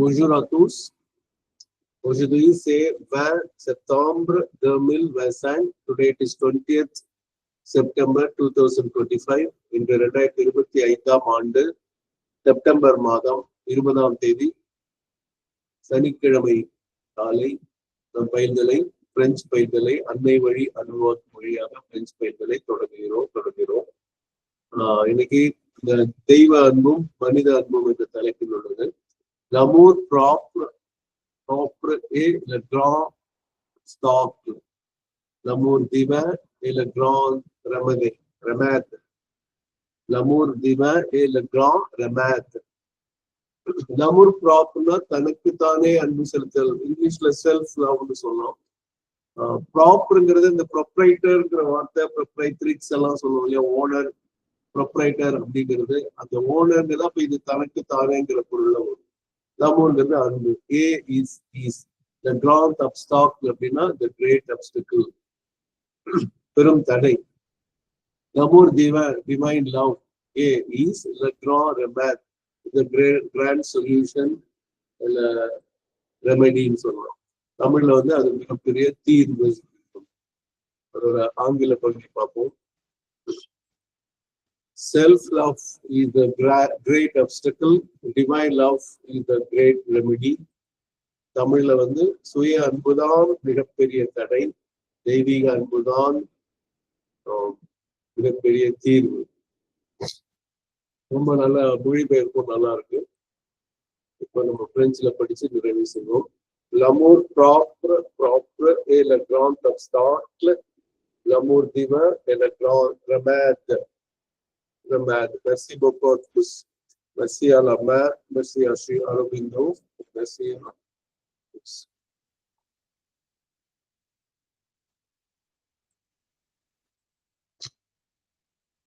Bonjour à tous. Aujourd'hui, c'est 20 septembre 2025. Today it is 20th September 2025. இன்று ரெண்டாயிரத்தி இருபத்தி ஐந்தாம் ஆண்டு செப்டம்பர் மாதம் இருபதாம் தேதி சனிக்கிழமை காலை நம் பயில்களை பிரெஞ்சு பயில்களை அன்னை வழி அனுபவ மொழியாக பிரெஞ்சு பயில்களை தொடங்குகிறோம் தொடங்குகிறோம் இன்னைக்கு இந்த தெய்வ அன்பும் மனித அன்பும் என்ற தலைப்பில் உள்ளது l'amour propre propre et le grand stock. L'amour divin et le grand remède remède. L'amour divin et le grand remède. L'amour propre தனக்குத்தானே அன்பு செலுத்தல். இங்கிலீஷ்ல செல்ஃப் லவ்னு சொல்லலாம் ப்ராப்பருங்கிறது இந்த ப்ரொப்ரைட்டர்ங்கிற வார்த்தை ப்ரொப்ரைட்ரிக்ஸ் எல்லாம் சொல்லுவோம் இல்லையா? ஓனர் ப்ரொப்ரைட்டர் அப்படிங்கிறது. அந்த ஓனர்ங்கிறது தான் இப்ப இது தனக்கு தானேங்கிற பொருள்ல வரும். லவ்ங்கிறது அன்பு. ஏ is is the grand obstacle அப்படின்னா த கிரேட் அப்டிக்கல் பெரும் தடை. லமோர் திவ divine love A is the கிரா ரெமேட் த கிராண்ட் சொல்யூஷன் இல்ல ரெமெடின்னு சொல்லலாம் தமிழ்ல வந்து அது மிகப்பெரிய தீர்வு. அதோட ஆங்கில பகுதி பார்ப்போம். Self love is the gra- great obstacle, divine love is the great remedy. தமிழ்ல வந்து சுய அன்புதான் மிகப்பெரிய தடை தெய்வீக அன்புதான் ஆஹ், மிகப்பெரிய தீர்வு ரொம்ப நல்ல மொழிபெயர்ப்பும் நல்லா இருக்கு இப்போ நம்ம பிரெஞ்சுல படிச்சு நிறைவு செய்வோம் l'amour propre propre est le grand obstacle l'amour divin est le grand remède Merci beaucoup à tous. Merci à la mère, merci à Sri merci à tous.